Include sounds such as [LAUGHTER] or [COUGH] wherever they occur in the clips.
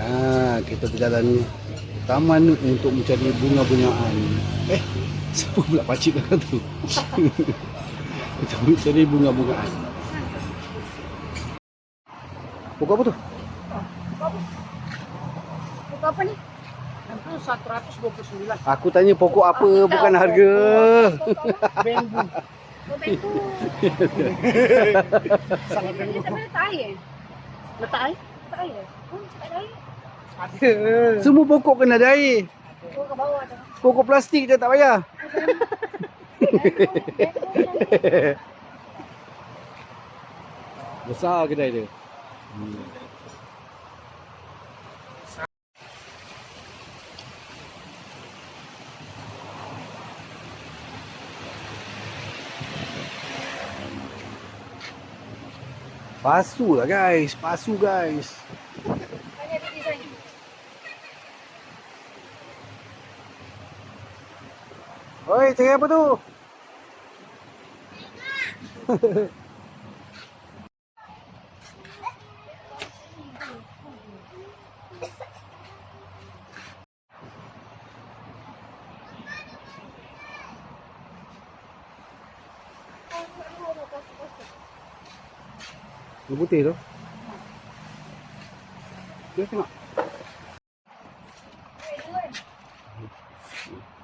Ah, kita berjalan taman untuk mencari bunga-bungaan. Eh, siapa pula pakcik kata tu? kita mencari bunga-bungaan. Pokok apa tu? Buka apa ni? Itu 129 Aku tanya pokok apa, bukan harga. bambu. Oh, bambu. Sangat Ini bambu. tak boleh letak air. Letak air? Letak air. Oh, tak ada air. Ada. Semua pokok kena ada air. Ke bawah tu. Pokok plastik je tak payah. Besar kedai dia. Hmm. Pasu lah guys, pasu guys. Banyak dia design. Oi, cari apa tu? Ini putih tu. Dia tengok. Boleh lah. Ini. Hmm. Hmm? Jadi dia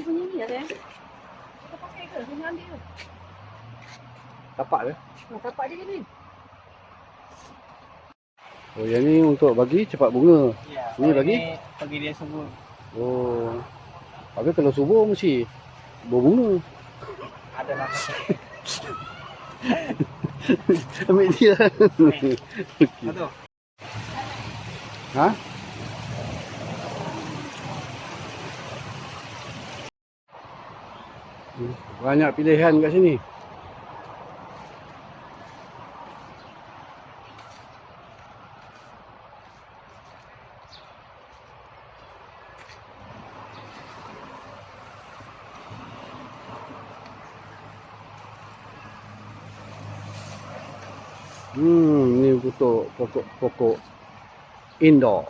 punya ni ada. Kita pakai ke? Kita ambil ke? Tapak dia. Oh, tapak dia ni. Oh, yang ni untuk bagi cepat bunga. Ya. Ni bagi? Bagi dia subuh. Oh. Habis kalau subuh mesti berbunga. Ada lah. [LAUGHS] Ambil dia. Betul. ha? Hmm, Banyak pilihan kat sini. Hmm, ni untuk pokok-pokok indoor.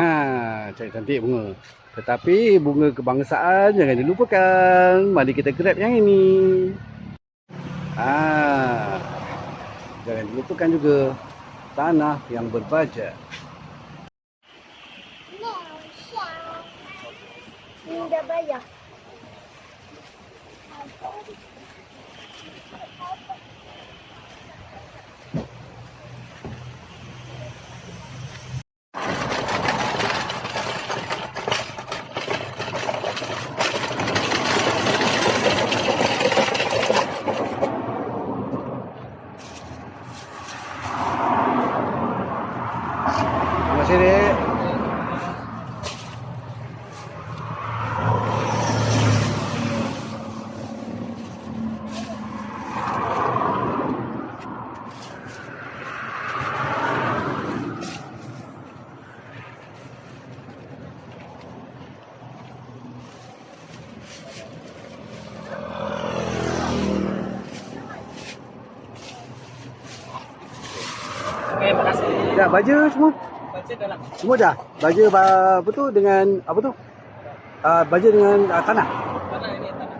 Ha, cantik-cantik bunga. Tetapi bunga kebangsaan jangan dilupakan. Mari kita grab yang ini. Ha. Jangan dilupakan juga tanah yang berbaja. Ini dah bayar. Terima kasih, Dek. Okey, makasih. Dah baja semua? Baca dalam. Semua dah? Baja ba- apa tu dengan apa tu? Uh, baja dengan uh, tanah. Tanah ini tanah.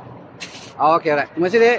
Oh, okey, alright. Terima kasih, Dek.